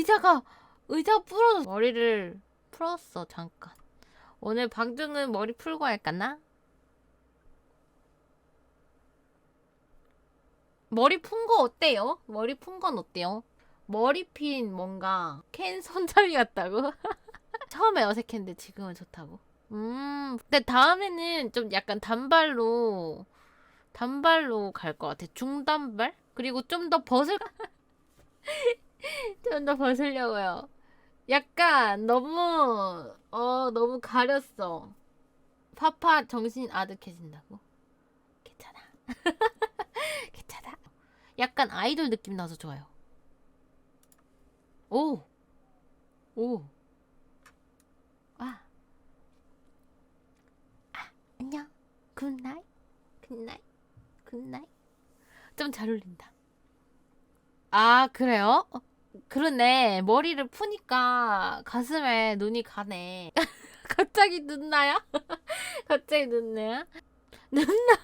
의자가 의자 부러져. 머리를 풀었어 잠깐. 오늘 방중은 머리 풀고 할까나? 머리 푼 거 어때요? 머리 푼 건 어때요? 머리 핀 뭔가 캔 손잡이 같다고? 처음에 어색했는데 지금은 좋다고? 음, 근데 다음에는 좀 약간 단발로 단발로 갈 것 같아. 중단발? 그리고 좀 더 벗을 좀 더 벗으려고요. 약간 너무 어 너무 가렸어. 파파 정신 아득해진다고? 괜찮아. 괜찮아. 약간 아이돌 느낌 나서 좋아요. 오. 오. 아. 아, 안녕. 굿나잇. 굿나잇. 굿나잇. 좀 잘 어울린다. 아, 그래요? 어, 그러네. 머리를 푸니까 가슴에 눈이 가네. 갑자기 눈나야? 갑자기 눈나야? 눈나?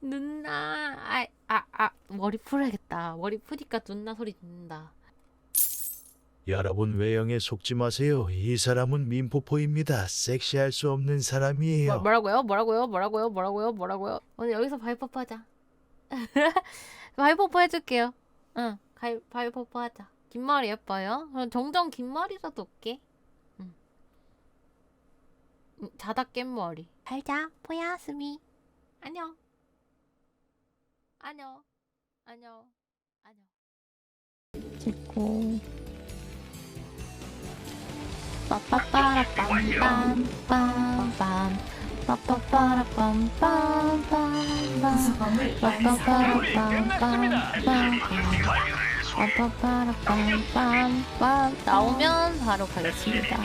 눈나. 아, 아, 아, 머리 풀어야겠다. 머리 푸니까 눈나 소리 듣는다. 여러분 외형에 속지 마세요. 이 사람은 민포포입니다. 섹시할 수 없는 사람이에요. 뭐, 뭐라고요? 뭐라고요? 뭐라고요? 뭐라고요? 뭐라고요? 오늘 여기서 바이퍼프 하자. 바이퍼프 해줄게요. 응, 가이, 바이퍼프 하자. 긴 머리 예뻐요? 그럼 정정 긴 머리라도 올게. 응. 응, 자다 깬 머리. 잘자, 포야 스미. 안녕. 안녕. 안녕. 안녕. 찍고. 빠빠빠라빰빰빰빰. 빠빠빠라빰빰빰빰. 빠빠빠라빰빰빰빰. 빠빠빠라빰빰빰. 나오면 바로 가겠습니다.